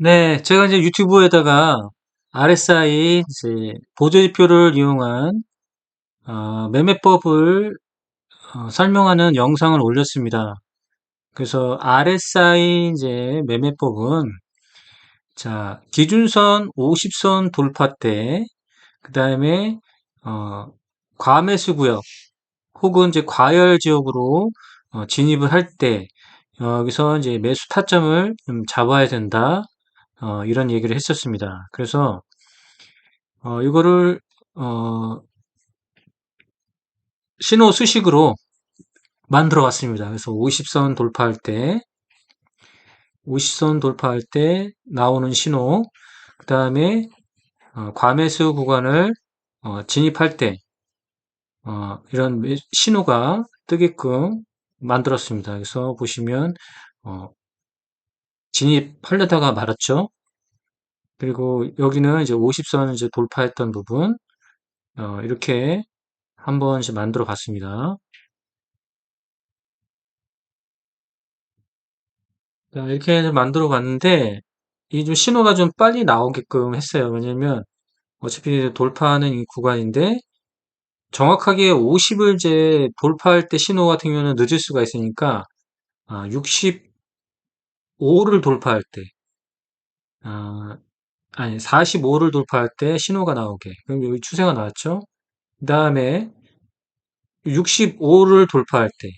네, 제가 이제 유튜브에다가 RSI 이제 보조지표를 이용한 어, 매매법을 어, 설명하는 영상을 올렸습니다. 그래서 RSI 이제 매매법은 자 기준선 50선 돌파 때, 그 다음에 어, 과매수 구역 혹은 이제 과열 지역으로 어, 진입을 할 때 여기서 이제 매수 타점을 좀 잡아야 된다. 어, 이런 얘기를 했었습니다. 그래서 어, 이거를 어, 신호 수식으로 만들어 왔습니다. 그래서 50선 돌파할 때 50선 돌파할 때 나오는 신호 그 다음에 어, 과매수 구간을 어, 진입할 때 어, 이런 신호가 뜨게끔 만들었습니다. 그래서 보시면 어, 진입하려다가 말았죠. 그리고 여기는 이제 50선 이제 돌파했던 부분 어, 이렇게 한번 만들어 봤습니다. 자, 이렇게 만들어 봤는데 이 좀 신호가 좀 빨리 나오게끔 했어요. 왜냐면 어차피 돌파하는 이 구간인데 정확하게 50을 이제 돌파할 때 신호 같은 경우는 늦을 수가 있으니까 65를 돌파할 때 아, 아니 45를 돌파할 때 신호가 나오게 그럼 여기 추세가 나왔죠. 그 다음에 65를 돌파할 때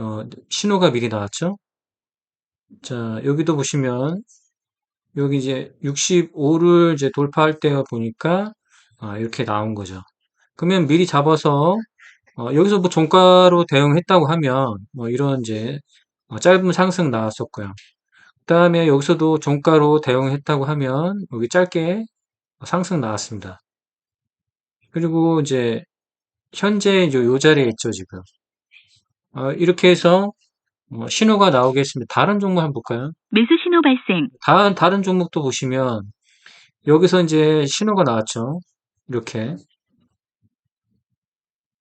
어, 신호가 미리 나왔죠. 자 여기도 보시면 여기 이제 65를 이제 돌파할 때가 보니까 아, 이렇게 나온 거죠. 그러면 미리 잡아서 어, 여기서 뭐 종가로 대응했다고 하면 뭐 이런 이제 어, 짧은 상승 나왔었고요. 그 다음에 여기서도 종가로 대응했다고 하면 여기 짧게 상승 나왔습니다. 그리고 이제 현재 이제 요 자리에 있죠 지금. 어, 이렇게 해서 어, 신호가 나오겠습니다. 다른 종목 한번 볼까요? 매수 신호 발생, 다른 다른 종목도 보시면 여기서 이제 신호가 나왔죠. 이렇게.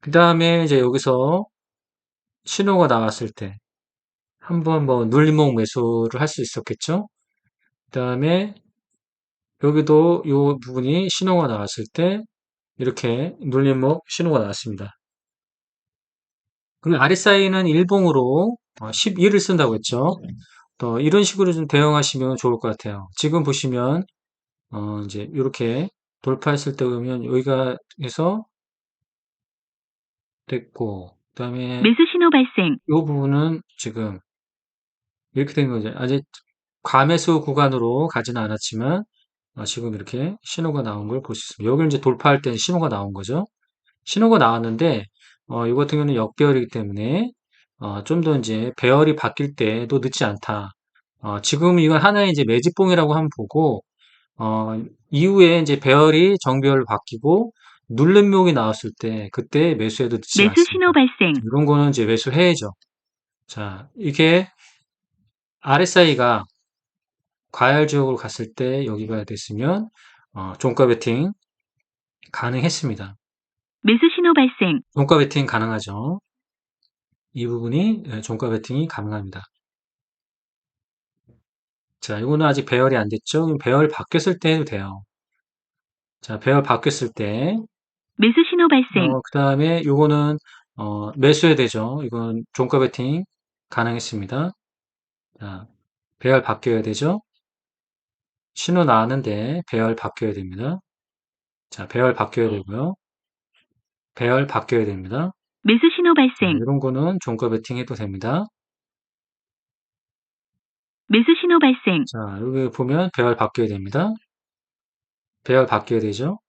그 다음에 이제 여기서 신호가 나왔을 때 한번 뭐 눌림목 매수를 할 수 있었겠죠. 그 다음에 여기도 이 부분이 신호가 나왔을 때 이렇게 눌림목 신호가 나왔습니다. 그리고 RSI는 일봉으로 12를 쓴다고 했죠. 또 이런 식으로 좀 대응하시면 좋을 것 같아요. 지금 보시면 어 이제 이렇게 돌파했을 때 보면 여기가 해서 됐고 그다음에 매수 신호 발생, 이 부분은 지금 이렇게 된 거죠. 아직 과매수 구간으로 가지는 않았지만 어, 지금 이렇게 신호가 나온 걸 볼 수 있습니다. 여기를 이제 돌파할 때는 신호가 나온 거죠. 신호가 나왔는데 어, 이 같은 경우는 역배열이기 때문에 어, 좀 더 이제 배열이 바뀔 때도 늦지 않다. 어, 지금 이건 하나의 이제 매집봉이라고 한번 보고 어, 이후에 이제 배열이 정배열로 바뀌고 눌림목이 나왔을 때 그때 매수해도 늦지 매수 않습니다. 신호 발생, 이런 거는 이제 매수해야죠. 자, 이게 RSI가 과열 지역으로 갔을 때 여기가 됐으면 어, 종가 베팅 가능했습니다. 매수 신호 발생, 종가 베팅 가능하죠. 이 부분이 예, 종가 베팅이 가능합니다. 자, 이거는 아직 배열이 안 됐죠? 배열 바뀌었을 때 해도 돼요. 자, 배열 바뀌었을 때, 매수 신호 발생, 어, 그 다음에 이거는 어, 매수해야 되죠. 이건 종가 베팅 가능했습니다. 자, 배열 바뀌어야 되죠. 신호 나왔는데 배열 바뀌어야 됩니다. 자, 배열 바뀌어야 되고요. 배열 바뀌어야 됩니다. 매수 신호 자, 발생, 이런 거는 종가 베팅 해도 됩니다. 매수 신호 발생, 자, 여기 보면 배열 바뀌어야 됩니다. 배열 바뀌어야 되죠.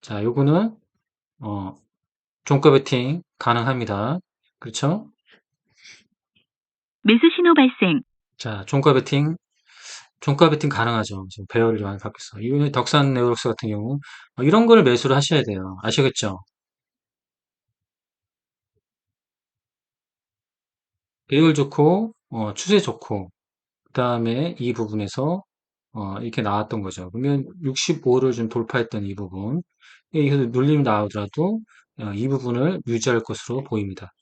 자, 요거는 어, 종가 베팅 가능합니다. 그렇죠? 매수 신호 발생, 자, 종가 베팅 종가 베팅 가능하죠. 지금 배열이 많이 바뀌었어. 이거는 덕산 네오록스 같은 경우 어, 이런 걸 매수를 하셔야 돼요. 아시겠죠? 배열 좋고 어, 추세 좋고 그 다음에 이 부분에서 어, 이렇게 나왔던 거죠. 그러면 65를 좀 돌파했던 이 부분 여기서 눌림이 나오더라도 어, 이 부분을 유지할 것으로 보입니다.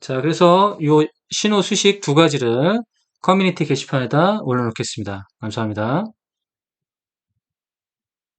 자, 그래서 이 신호 수식 두 가지를 커뮤니티 게시판에다 올려놓겠습니다. 감사합니다.